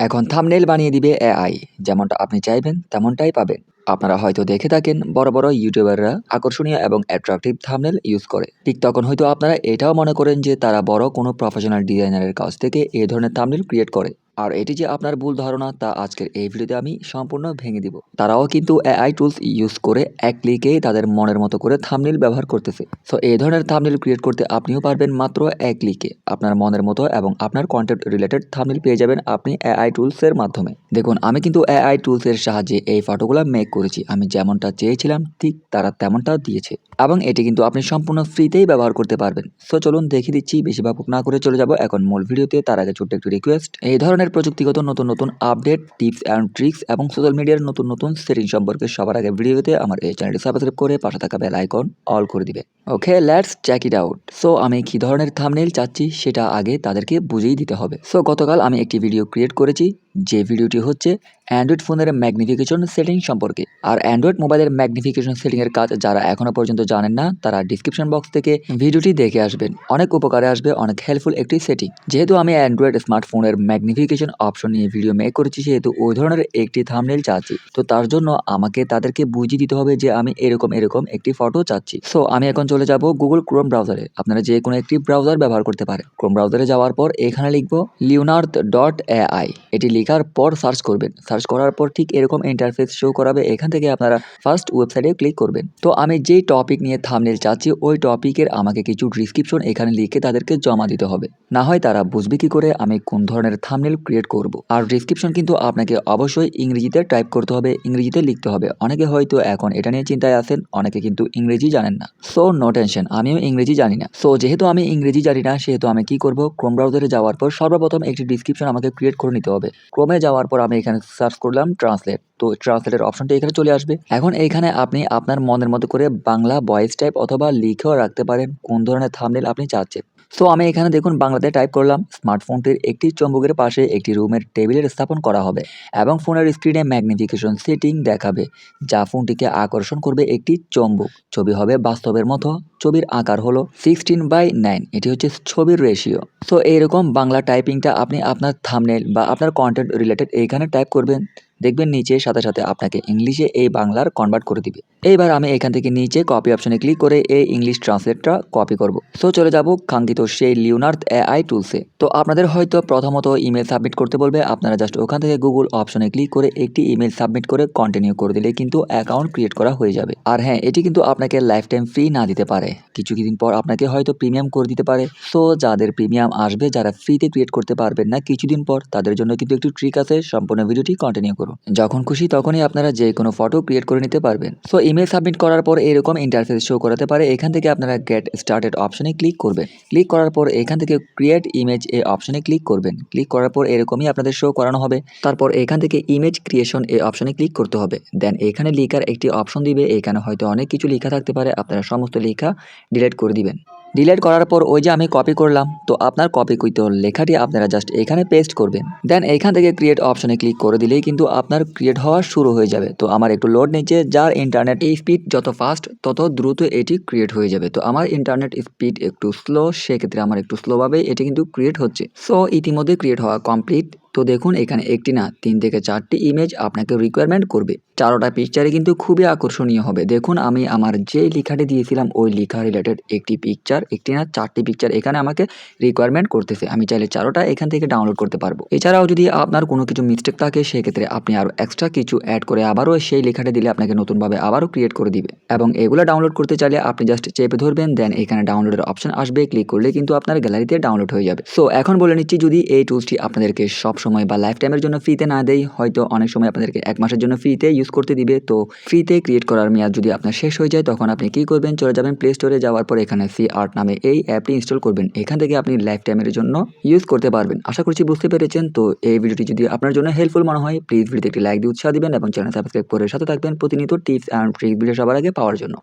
এখন থামনেল বানিয়ে দিবে এআই যেমনটা আপনি চাইবেন, তেমনটাই পাবেন। আপনারা হয়তো দেখে থাকেন, বড় বড় ইউটিউবাররা আকর্ষণীয় এবং অ্যাট্রাকটিভ থামনেল ইউজ করে। ঠিক তখন হয়তো আপনারা এটাও মনে করেন যে তারা বড় কোনো প্রফেশনাল ডিজাইনারের কাছ থেকে এই ধরনের থামনেল ক্রিয়েট করে। আর এটি যে আপনার ভুল ধারণা তা আজকের এই ভিডিওতে আমি সম্পূর্ণ ভেঙে দিব। তারাও কিন্তু এআই টুলস ইউজ করে এক ক্লিকেই তাদের মনের মতো করে থামনিল ব্যবহার করতেছে। সো এই ধরনের থামনিল ক্রিয়েট করতে আপনিও পারবেন মাত্র এক ক্লিকে আপনার মনের মতো এবং আপনার কন্টেন্ট রিলেটেড থামনিল পেয়ে যাবেন আপনি এআই টুলসের মাধ্যমে। দেখুন, আমি কিন্তু এআই টুলসের সাহায্যে এই ফটোগুলো মেক করেছি। আমি যেমনটা চেয়েছিলাম, ঠিক তারা তেমনটা দিয়েছে। এবং এটি কিন্তু আপনি সম্পূর্ণ ফ্রিতেই ব্যবহার করতে পারবেন। সো চলুন দেখিয়ে দিচ্ছি বেশি ভাবুক না করে চলে যাব। এখন মূল ভিডিওতে তার আগে ছোট্ট একটি রিকোয়েস্ট এই ধরনের প্রযুক্তিগত নতুন নতুন আপডেট, টিপস অ্যান্ড ট্রিক্স এবং সোশ্যাল মিডিয়ার নতুন নতুন সেটিং সম্পর্কে সবার আগে ভিডিওতে আমার এই চ্যানেলটি সাবস্ক্রাইব করে পাশে থাকা বেল আইকন অল করে দিবে। Okay let's check it out so আমি কী ধরনের থামনেল চাচ্ছি সেটা আগে তাদেরকে বুঝিয়ে দিতে হবে। সো গতকাল আমি একটি ভিডিও ক্রিয়েট করেছি, যে ভিডিওটি হচ্ছে অ্যান্ড্রয়েড ফোনের ম্যাগনিফিকেশন সেটিং সম্পর্কে। আর অ্যান্ড্রয়েড মোবাইলের ম্যাগনিফিকেশন সেটিংয়ের কাজ যারা এখনও পর্যন্ত জানেন না, তারা ডিসক্রিপশন বক্স থেকে ভিডিওটি দেখে আসবেন। অনেক উপকারে আসবে, অনেক হেল্পফুল একটি সেটিং যেহেতু আমি অ্যান্ড্রয়েড স্মার্টফোনের ম্যাগনিফিকেশন অপশন নিয়ে ভিডিও মেক করেছি, সেহেতু ওই ধরনের একটি থামনেল চাচ্ছি। তো তার জন্য আমাকে তাদেরকে বুঝিয়ে দিতে হবে যে আমি এরকম এরকম একটি ফটো চাচ্ছি। সো আমি এখন চলে যাব গুগল ক্রোম ব্রাউজারে আপনারা যে কোনো একটি ব্রাউজার ব্যবহার করতে পারেন। ক্রোম ব্রাউজারে যাওয়ার পর এখানে লিখব লিওনার্থ ডট এআই এটি লেখার পর সার্চ করবেন। করার পর ঠিক এরকম ইন্টারফেস শো করাবে, এখান থেকে আপনারা ফার্স্ট ওয়েবসাইটে ক্লিক করবেন। তো আমি যেই টপিক নিয়ে থামনেল চাচ্ছি, ওই টপিকের আমাকে কিছু ডিসক্রিপশন এখানে লিখে তাদেরকে জমা দিতে হবে। না হয় তারা বুঝবে কি করে আমি কোন ধরনের থামনেল ক্রিয়েট করব। আর ডিসক্রিপশন কিন্তু আপনাকে অবশ্যই ইংরেজিতে টাইপ করতে হবে, ইংরেজিতে লিখতে হবে। অনেকে হয়তো এখন এটা নিয়ে চিন্তায় আছেন, অনেকে কিন্তু ইংরেজি জানেন না। সো নো টেনশন আমিও ইংরেজি জানি না। সো যেহেতু আমি ইংরেজি জানি না, সেহেতু আমি কি করব? ক্রোম ব্রাউজারে যাওয়ার পর সর্বপ্রথম একটি ডিসক্রিপশন আমাকে ক্রিয়েট করে নিতে হবে। ক্রোমে যাওয়ার পর আমি এখানে সার্চ করলাম ট্রান্সলেট তো ট্রান্সলেটের অপশনটি এখানে চলে আসবে। এখন এইখানে আপনি আপনার মনের মতো করে বাংলা ভয়েস টাইপ অথবা লিখেও রাখতে পারেন কোন ধরনের থামনেল আপনি চাচ্ছেন। সো আমি এখানে দেখুন বাংলাতে টাইপ করলাম, স্মার্টফোনটির একটি চম্বুকের পাশে একটি রুমের টেবিলের স্থাপন করা হবে এবং ফোনের স্ক্রিনে ম্যাগনিফিকেশন সেটিং দেখাবে, যা ফোনটিকে আকর্ষণ করবে একটি চম্বুক। ছবি হবে বাস্তবের মতো, ছবির আকার হলো সিক্সটিন বাই নাইন, এটি হচ্ছে ছবির রেশিও। সো এইরকম বাংলা টাইপিংটা আপনি আপনার থামনেল বা আপনার কন্টেন্ট রিলেটেড এইখানে টাইপ করবেন। দেখবেন নিচে সাথে সাথে আপনাকে ইংলিশে এই বাংলার কনভার্ট করে দিবে। এইবার আমি এখান থেকে নিচে কপি অপশনে ক্লিক করে এই ইংলিশ ট্রান্সলেটটা কপি করব। সো চলে যাব কাঙ্ক্ষিত সেই লিওনার্থ এআই টুলসে তো আপনাদের হয়তো প্রথমত ইমেল সাবমিট করতে বলবে, আপনারা জাস্ট ওখান থেকে গুগল অপশনে ক্লিক করে একটি ইমেল সাবমিট করে কন্টিনিউ করে দিলে কিন্তু অ্যাকাউন্ট ক্রিয়েট করা হয়ে যাবে। আর হ্যাঁ এটি কিন্তু আপনাকে লাইফ টাইম ফ্রি না দিতে পারে। কিছু কিছুদিন পর আপনাকে হয়তো প্রিমিয়াম করে দিতে পারে। সো যাদের প্রিমিয়াম আসবে, যারা ফ্রিতে ক্রিয়েট করতে পারবেন না, কিছুদিন পর তাদের জন্য কিন্তু একটু ট্রিক আছে, সম্পূর্ণ ভিডিওটি কন্টিনিউ করুন। যখন খুশি তখনই আপনারা যে কোনো ফটো ক্রিয়েট করে নিতে পারবেন। সো ইমেল সাবমিট করার পর এরকম ইন্টারফেস শো করাতে পারে, এখান থেকে আপনারা গেট স্টার্টেড অপশনে ক্লিক করবেন। ক্লিক করার পর এখান থেকে ক্রিয়েট ইমেজ এ অপশনে ক্লিক করবেন। ক্লিক করার পর এরকমই আপনাদের শো করানো হবে। তারপর এখান থেকে ইমেজ ক্রিয়েশন এ অপশনে ক্লিক করতে হবে। দেন এখানে লিখার একটি অপশন দিবে। এখানে হয়তো অনেক কিছু লেখা থাকতে পারে। আপনারা সমস্ত লেখা ডিলিট করে দিবেন। ডিলিট করার পর ওই যে আমি কপি করলাম, তো আপনার কপি কইতে লেখাটি আপনারা জাস্ট এখানে পেস্ট করবেন। দেন এখান থেকে ক্রিয়েট অপশনে ক্লিক করে দিলেই কিন্তু আপনার ক্রিয়েট হওয়া শুরু হয়ে যাবে। তো আমার একটু লোড নিচ্ছে, যার ইন্টারনেট স্পিড যত ফাস্ট তত দ্রুত এটি ক্রিয়েট হয়ে যাবে। তো আমার ইন্টারনেট স্পিড একটু স্লো সেক্ষেত্রে আমার একটু স্লোভাবেই এটি কিন্তু ক্রিয়েট হচ্ছে। সো ইতিমধ্যে ক্রিয়েট হওয়া কমপ্লিট তো দেখুন, এখানে একটি না, তিন থেকে চারটি ইমেজ আপনাকে রিকোয়ারমেন্ট করবে। চারোটা পিকচারে কিন্তু খুবই আকর্ষণীয় হবে। দেখুন, আমি আমার যে লেখাটি দিয়েছিলাম, ওই লেখা রিলেটেড একটি পিকচার একটি না, চারটি পিকচার এখানে আমাকে রিকোয়ারমেন্ট করতেছে। আমি চাইলে চারোটা এখান থেকে ডাউনলোড করতে পারব। এছাড়াও যদি আপনার কোনো কিছু মিস্টেক থাকে, সেক্ষেত্রে আপনি আরও এক্সট্রা কিছু অ্যাড করে আবারও সেই লেখাটি দিলে আপনাকে নতুনভাবে আবারও ক্রিয়েট করে দিবে। এবং এগুলো ডাউনলোড করতে চাইলে আপনি জাস্ট চেপে ধরবেন দেন এখানে ডাউনলোডের অপশন আসবে। ক্লিক করলে কিন্তু আপনার গ্যালারিতে ডাউনলোড হয়ে যাবে। সো এখন বলে নিচ্ছি, যদি এই টুলসটি আপনাদেরকে সব সময় বা লাইফ টাইমের জন্য ফ্রিতে না দেয় হয়তো অনেক সময় আপনাদেরকে এক মাসের জন্য ফ্রিতে ইউজ করতে দিবে। তো ফ্রিতে ক্রিয়েট করার মেয়াদ যদি আপনার শেষ হয়ে যায়, তখন আপনি কি করবেন? চলে যাবেন প্লে স্টোরে যাওয়ার পর এখানে সি আর্ট নামে এই অ্যাপটি ইনস্টল করবেন। এখান থেকে আপনি লাইফ টাইমের জন্য ইউজ করতে পারবেন। আশা করছি বুঝতে পেরেছেন। তো এই ভিডিওটি যদি আপনার জন্য হেল্পফুল মনে হয় প্লিজ ভিডিওতে একটি লাইক দিয়ে উৎসাহ দিবেন এবং চ্যানেল সাবস্ক্রাইব করে সাথে থাকবেন। প্রতিনিয়ত টিপস অ্যান্ড ট্রিক ভিডিও সবার আগে পাওয়ার জন্য।